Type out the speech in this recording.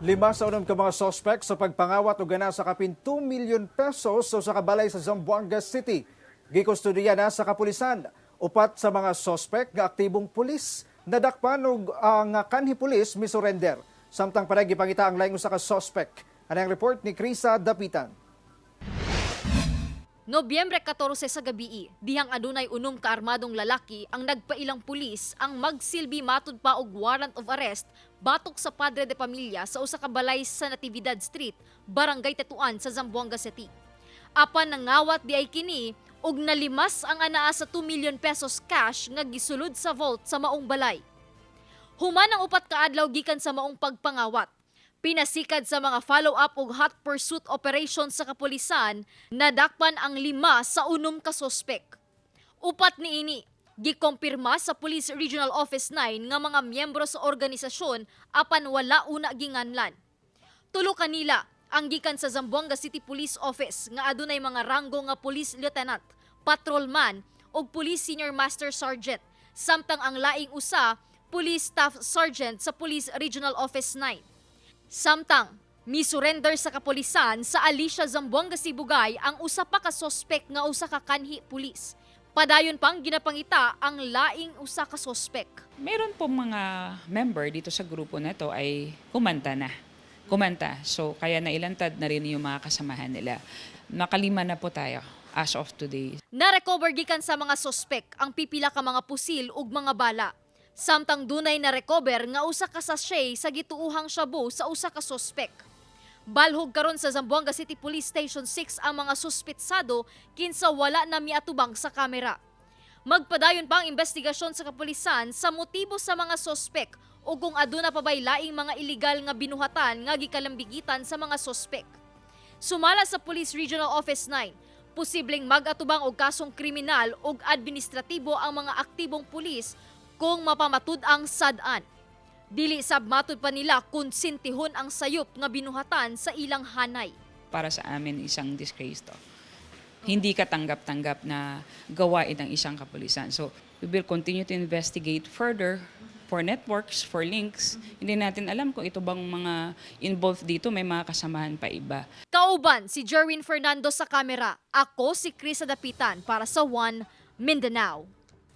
Lima sa unang ka mga sospek sa pagpangawat o gana sa kapin 2 million pesos so sa kabalay sa Zamboanga City. Gikustudiya na sa kapulisan. Upat sa mga sospek nga aktibong pulis. Nadakpan og ang kanhi pulis misurrender. Samtang paragi pangita ang laing usa ka sospek. Anang report ni Krisa Dapitan. Nobyembre 14 sa gabi, dihang adunay unom ka armadong lalaki ang nagpailang pulis ang magsilbi matud pa og warrant of arrest batok sa Padre de Pamilya sa usa ka balay sa Natividad Street, Barangay Tetuan sa Zamboanga City. Apan nangawat di ay kini ug nalimas ang anaa sa 2 million pesos cash nga gisulod sa vault sa maong balay. Human ang upat ka adlaw gikan sa maong pagpangawat. Pinasikad sa mga follow-up ug hot pursuit operations sa kapulisan, nadakpan ang lima sa unom ka sospek. Upat ni ini, gikompirma sa Police Regional Office 9 nga mga miyembro sa organisasyon apan wala una ginganlan. Tulo kanila ang gikan sa Zamboanga City Police Office nga adunay mga ranggo nga police lieutenant, patrolman ug police senior master sergeant, samtang ang laing usa police staff sergeant sa Police Regional Office 9. Samtang misurrender sa kapulisan sa Alicia Zamboanga Sibugay ang usa pa ka sospek nga usa ka kanhi pulis. Padayon pang ginapangita ang laing usa ka sospek. Meron po mga member dito sa grupo na to ay kumanta na. Kumanta. So, kaya nailantad na rin yung mga kasamahan nila. Nakalima na po tayo as of today. Na-recover gikan sa mga sospek ang pipila ka mga pusil ug mga bala. Samtang dunay na recover nga usa ka sachet sa gituuhang shabu sa usa ka sospek. Balhog karon sa Zamboanga City Police Station 6 ang mga suspitsado kinsa wala na miatubang sa kamera. Magpadayon pa ang investigasyon sa kapulisan sa motibo sa mga sospek o kung aduna pa bay laing mga illegal nga binuhatan nga gikalambigitan sa mga sospek. Sumala sa Police Regional Office 9, posibleng mag-atubang og kasong kriminal ug administratibo ang mga aktibong pulis kung mapamatud ang sadan. Dili sab matud pa nila kung sintihon ang sayop nga binuhatan sa ilang hanay. Para sa amin, isang disgrace to. Hindi katanggap-tanggap na gawain ng isang kapulisan. So, we will continue to investigate further for networks, for links. Hindi natin alam kung ito bang mga involved dito, may mga kasamahan pa iba. Kauban si Jerwin Fernando sa kamera. Ako si Chris Adapitan para sa One Mindanao.